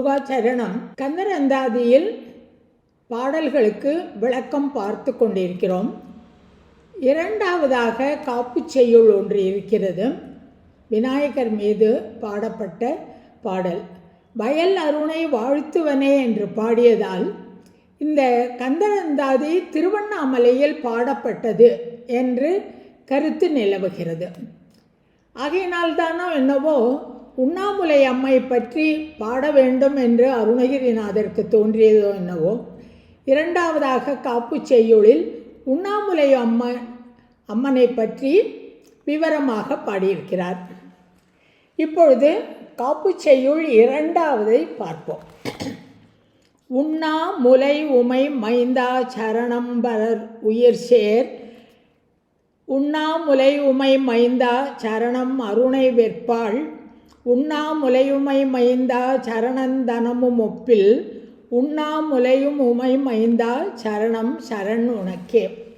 முருகாச்சரணம் கந்தரந்தாதியில் பாடல்களுக்கு விளக்கம் பார்த்து கொண்டிருக்கிறோம். இரண்டாவதாக காப்புச் செய்யுள் ஒன்று இருக்கிறது. விநாயகர் மீது பாடப்பட்ட பாடல். வயல் அருணை வாழ்த்துவனே என்று பாடியதால் இந்த கந்தரந்தாதி திருவண்ணாமலையில் பாடப்பட்டது என்று கருத்து நிலவுகிறது. ஆகையினால்தானோ என்னவோ உண்ணாமுலை அம்மை பற்றி பாட வேண்டும் என்று அருணகிரிநாதருக்கு தோன்றியதோ என்னவோ. இரண்டாவதாக காப்பு செய்யுளில் உண்ணாமுலை அம்மன் அம்மனை பற்றி விவரமாக பாடியிருக்கிறார். இப்பொழுது காப்பு செய்யுள் இரண்டாவதை பார்ப்போம். உண்ணா முலை உமை மைந்தா சரணம்பரர் உயிர் சேர். உண்ணாமுலை உமை மைந்தா சரணம் அருணை வெற்பாள். உண்ணாமுலையுமை மைந்தா சரணந்தனமும் ஒப்பில். உண்ணாமுலையும் உமை மைந்தா சரணம் சரண் உனக்கே.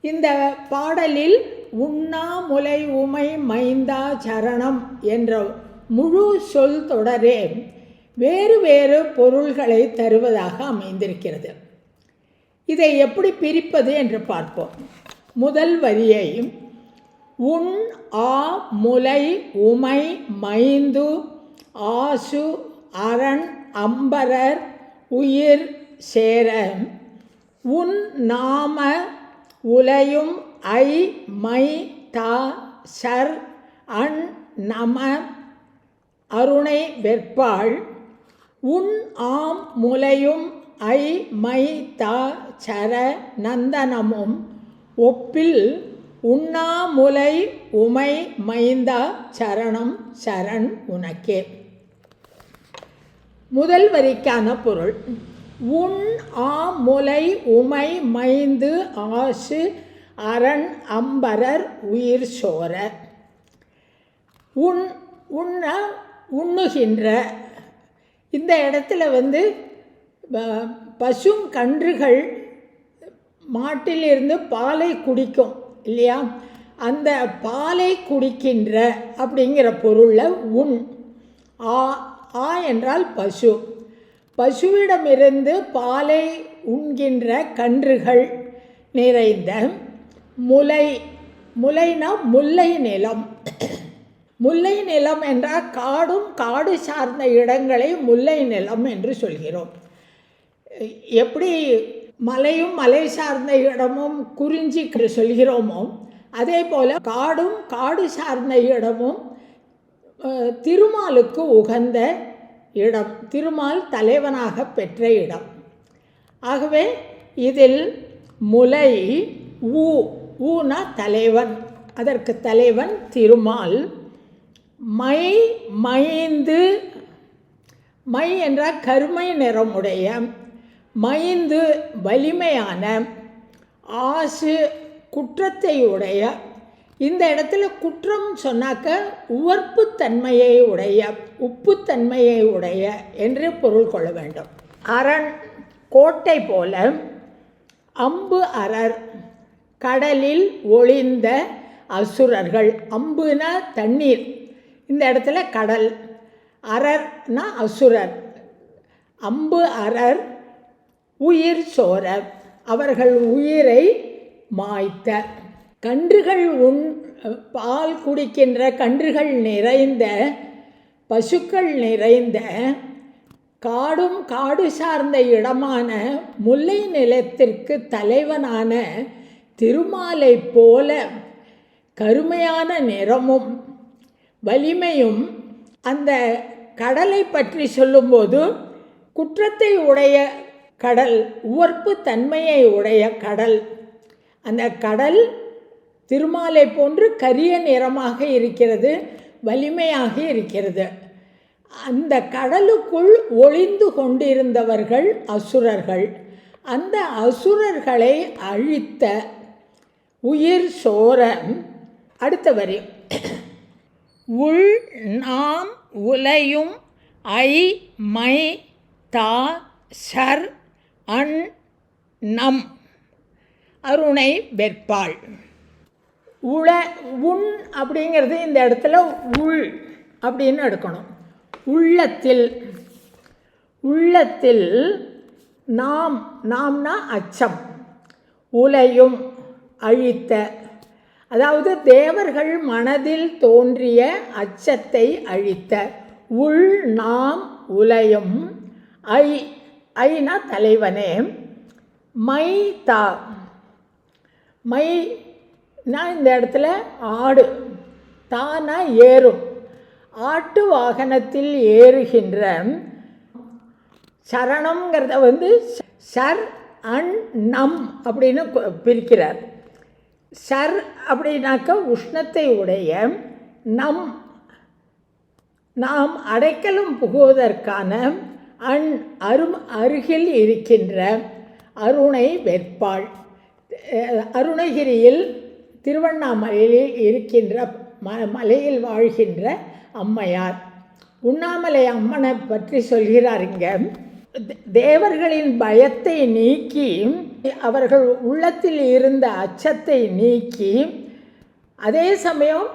இந்த பாடலில் உண்ணாமுலை உமை மைந்தா சரணம் என்ற முழு சொல் தொடரே வேறு வேறு பொருள்களை தருவதாக அமைந்திருக்கிறது. இதை எப்படி பிரிப்பது என்று பார்ப்போம். முதல் வரியையும் உன் ஆ முலை உமை மைந்து ஆசு அரண் அம்பரர் உயிர் சேர. உன் நாம உலையும் ஐ மை தா சர் அன் நம அருணை வெற்பாள். உன் ஆம் முலையும் ஐ மை தா சர நந்தனமும் ஒப்பில் உண்ணாமுலை உமை மைந்தா சரணம் சரண் உனக்கே. முதல் வரிக்கான பொருள். உன் ஆ முலை உமை மைந்து ஆசு அரண் அம்பரர் உயிர் சோர. உண் உண்ண உண்ணுகின்ற. இந்த இடத்துல வந்து பசும் கன்றுகள் மாட்டிலிருந்து பாலை குடிக்கும். இல்லையா? அந்த பாலை குடிக்கின்ற அப்படிங்கிற பொருளில் உன் ஆ ஆ என்றால் பசு. பசுவிடமிருந்து பாலை உண்கின்ற கன்றுகள் நிறைந்த முலை முலைனா முல்லை நிலம். முல்லை நிலம் என்றால் காடும் காடு சார்ந்த இடங்களை முல்லை நிலம் என்று சொல்கிறோம். எப்படி மலையும் மலை சார்ந்த இடமும் குறிஞ்சி சொல்கிறோமோ அதே போல் காடும் காடு சார்ந்த இடமும் திருமாலுக்கு உகந்த இடம் திருமால் தலைவனாக பெற்ற இடம். ஆகவே இதில் முலை ஊ ஊனா தலைவன். அதற்கு தலைவன் திருமால். மை மைந்து மை என்றால் கருமை நிறமுடைய மைந்து வலிமையான ஆசு குற்றத்தை உடைய இந்த இடத்துல குற்றம் சொன்னாக்க உவர்ப்புத்தன்மையை உடைய உப்புத்தன்மையை உடைய என்று பொருள் கொள்ள வேண்டும். அரண் கோட்டை போல அம்பு அரர் கடலில் ஒளிந்த அசுரர்கள். அம்புனா தண்ணீர். இந்த இடத்துல கடல். அரர்னா அசுரர். அம்பு அரர் உயிர் சோர அவர்கள் உயிரை மாய்த்த. கன்றுகள் உண் பால் குடிக்கின்ற கன்றுகள் நிறைந்த பசுக்கள் நிறைந்த காடும் காடு சார்ந்த இடமான முல்லை நிலத்திற்கு தலைவனான திருமாலை போல கருமையான நிறமும் வலிமையும் அந்த கடலை பற்றி சொல்லும்போது குற்றத்தை உடைய கடல் உவர்ப்பு தன்மையை உடைய கடல். அந்த கடல் திருமாலை போன்று கரிய நிறமாக இருக்கிறது வலிமையாக இருக்கிறது. அந்த கடலுக்குள் ஒளிந்து கொண்டிருந்தவர்கள் அசுரர்கள். அந்த அசுரர்களை அழித்த உயிர் சோர. அடுத்த வரி. உள் நாம் உலையும் ஐ மை தா சர் அன் நம் அருணை வெற்பாள். உள உண் அப்படிங்கிறது இந்த இடத்துல உள் அப்படின்னு எடுக்கணும். உள்ளத்தில் உள்ளத்தில் நாம் நாம்னா அச்சம். உலையும் அழித்த அதாவது தேவர்கள் மனதில் தோன்றிய அச்சத்தை அழித்த. உள் நாம் உலையும் ஐ ஐனா தலைவனே மை தா மை நான் இந்த இடத்துல ஆடு தானா ஏறும். ஆட்டு வாகனத்தில் ஏறுகின்ற சரணங்கிறத வந்து சர் அன் நம் அப்படின்னு பிரிக்கிறார். சர் அப்படின்னாக்க உஷ்ணத்தை உடைய நம் நாம் அடைக்கலம் புகுவதற்கான அண் அரும் அருகில் இருக்கின்ற அருணை வெற்பாள் அருணகிரியில் திருவண்ணாமலையில் இருக்கின்ற ம மலையில் வாழ்கின்ற அம்மையார். உண்ணாமலை அம்மனை பற்றி சொல்கிறார் இங்கே. தேவர்களின் பயத்தை நீக்கி அவர்கள் உள்ளத்தில் இருந்த அச்சத்தை நீக்கி அதே சமயம்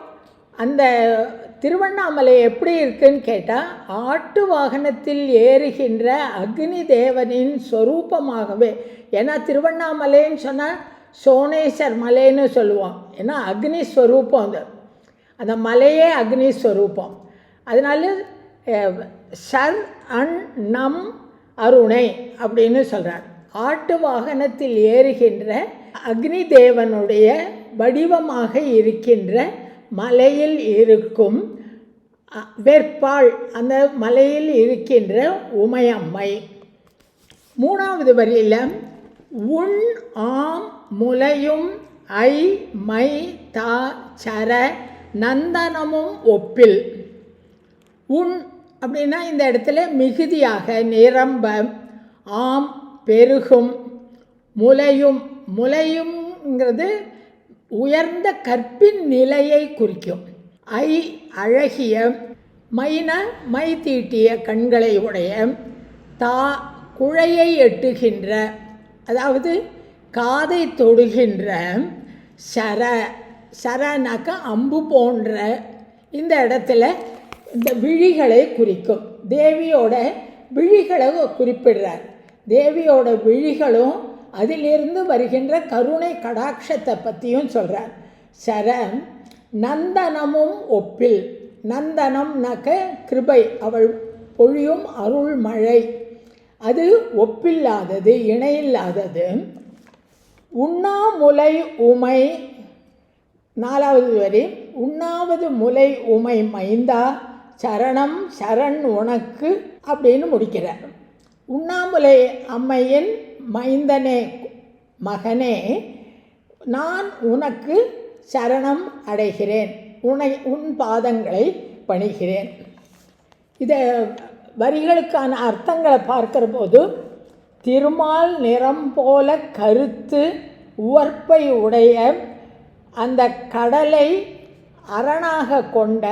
அந்த திருவண்ணாமலை எப்படி இருக்குன்னு கேட்டால் ஆட்டு வாகனத்தில் ஏறுகின்ற அக்னி தேவனின் சொரூபமாகவே. ஏன்னா திருவண்ணாமலைன்னு சொன்னால் சோனேஸ்வர் மலைன்னு சொல்லுவோம் ஏன்னா அக்னி ஸ்வரூபம் அது. அந்த மலையே அக்னி ஸ்வரூபம் அதனால சர் ஷர் அன் நம் அருணை அப்படின்னு சொல்கிறார் ஆட்டு வாகனத்தில் ஏறுகின்ற அக்னி தேவனுடைய வடிவமாக இருக்கின்ற மலையில் இருக்கும் அ- வெற்பாள் அந்த மலையில் இருக்கின்ற உமையம்மை. மூணாவது வரியில் உன் ஆம் முலையும் ஐ மை தா சர நந்தனமும் ஒப்பில். உன் அப்படின்னா இந்த இடத்துல மிகுதியாக நிரம்ப ஆம் பெருகும். முலையும் முலையும்ங்கிறது உயர்ந்த கற்பின் நிலையை குறிக்கும். ஐ அழகிய மைன மை தீட்டிய கண்களை உடைய தா குழையை எட்டுகின்ற அதாவது காதை தொடுகின்ற சர சரனாக்க அம்பு போன்ற இந்த இடத்துல இந்த விழிகளை குறிக்கும். தேவியோட விழிகளை குறிப்பிடுறார். தேவியோட விழிகளும் அதிலிருந்து வருகின்ற கருணை கடாட்சத்தை பற்றியும் சொல்கிறார் சரண் நந்தனமும் ஒப்பில் நந்தனம்னாக்க கிருபை அவள் பொழியும் அருள் மழை. அது ஒப்பில்லாதது இணையில்லாதது. உண்ணாமுலை உமை நாலாவது வரி உண்ணாவது முலை உமை மைந்தா சரணம் சரண் உனக்கு அப்படின்னு முடிக்கிறார். உண்ணாமுலை அம்மையின் மைந்தனே மகனே நான் உனக்கு சரணம் அடைகிறேன். உனை உன் பாதங்களை பணிகிறேன். இதை வரிகளுக்கான அர்த்தங்களை பார்க்கிற போது திருமால் நிறம் போல கருத்து உவர்ப்பை உடைய அந்த கடலை அரணாக கொண்ட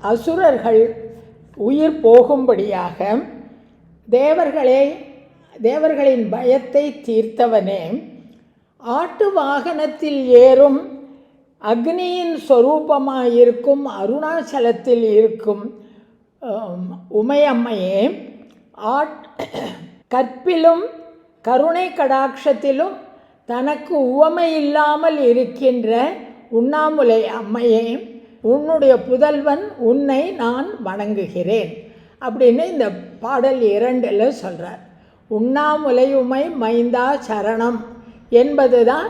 அசுரர்கள் உயிர் போகும்படியாக தேவர்களே தேவர்களின் பயத்தை தீர்த்தவனே ஆட்டு வாகனத்தில் ஏறும் அக்னியின் சொரூபமாயிருக்கும் அருணாச்சலத்தில் இருக்கும் உமையம்மையே ஆட் கற்பிலும் கருணை கடாட்சத்திலும் தனக்கு உவமை இல்லாமல் இருக்கின்ற உண்ணாமுலை அம்மையே உன்னுடைய புதல்வன் உன்னை நான் வணங்குகிறேன் அப்படின்னு இந்த பாடல் இரண்டில் சொல்கிறார் உண்ணாமுலையுமை மைந்தா சரணம் என்பது தான்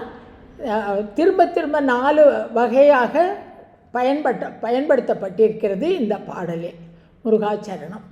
திரும்ப திரும்ப நாலு வகையாக பயன்பட்ட பயன்படுத்தப்பட்டிருக்கிறது இந்த பாடலில். முருகாச்சரணம்.